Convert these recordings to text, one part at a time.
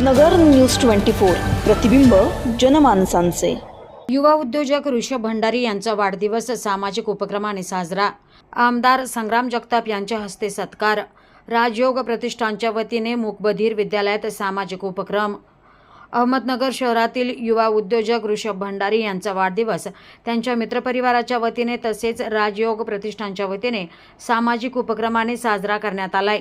नगर news twenty four. प्रतिबिंब जनमानसांचे. युवा उद्योजक ऋषभ भंडारी यांचा वाढदिवस सामाजिक उपक्रमाने साजरा. आमदार संग्राम जगताप यांच्या हस्ते सत्कार. राजयोग प्रतिष्ठानच्या वतीने मुकबधीर विद्यालयात सामाजिक उपक्रम. अहमदनगर शहरातील युवा उद्योजक ऋषभ भंडारी यांचा वाढदिवस त्यांच्या मित्रपरिवाराच्या वतीने तसेच राजयोग प्रतिष्ठानच्या वतीने सामाजिक उपक्रमाने साजरा करण्यात आलाय.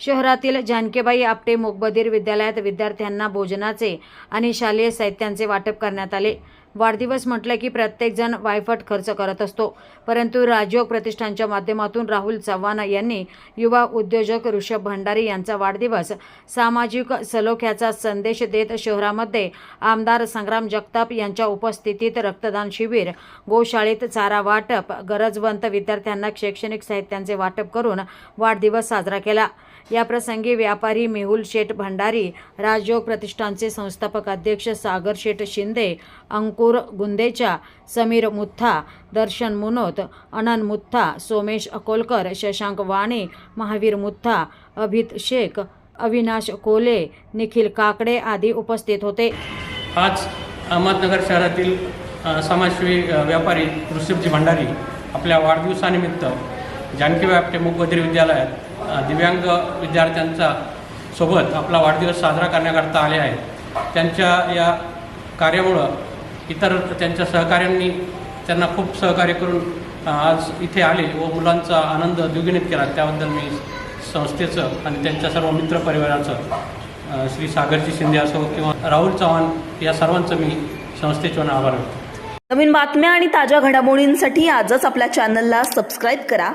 शहरातील जानकीबाई आपटे मूकबधीर विद्यालयात विद्यार्थ्यांना भोजनाचे आणि शालेय साहित्यांचे वाटप करण्यात आले. वाढदिवस म्हटलं की प्रत्येकजण वायफट खर्च करत असतो. परंतु राजयोग प्रतिष्ठानच्या माध्यमातून राहुल चव्हाण यांनी युवा उद्योजक ऋषभ भंडारी यांचा वाढदिवस सामाजिक सलोख्याचा संदेश देत शहरामध्ये आमदार संग्राम जगताप यांच्या उपस्थितीत रक्तदान शिबिर गोशाळेत चारा वाटप गरजवंत विद्यार्थ्यांना शैक्षणिक साहित्यांचे वाटप करून वाढदिवस साजरा केला. याप्रसंगी व्यापारी मेहुल शेठ भंडारी राजयोग प्रतिष्ठानचे संस्थापक अध्यक्ष सागर शेठ शिंदे अंकुर गुंदेचा समीर मुथा दर्शन मुनोत अनन मुथा सोमेश अकोलकर शशांक वाणे महावीर मुथा अभित शेख अविनाश कोले निखिल काकडे आदी उपस्थित होते. आज अहमदनगर शहरातील समाजसेवी व्यापारी ऋषभजी भंडारी आपल्या वाढदिवसानिमित्त जानकी आपटे मुखबधीर विद्यालयात दिव्यांग विद्यार्थ्यांचा सोबत आपला वाढदिवस साजरा करण्याकरता आले आहेत. त्यांच्या या कार्यामुळं इतर त्यांच्या सहकाऱ्यांनी त्यांना खूप सहकार्य करून आज इथे आले व मुलांचा आनंद द्विगुणित केला. त्याबद्दल मी संस्थेचं आणि त्यांच्या सर्व मित्रपरिवाराचं श्री सागरजी शिंदे असो किंवा राहुल चव्हाण या सर्वांचं मी संस्थेच्या आभार व्यक्त नवीन बातम्या आणि ताज्या घडामोडींसाठी आजच आपल्या चॅनलला सबस्क्राईब करा.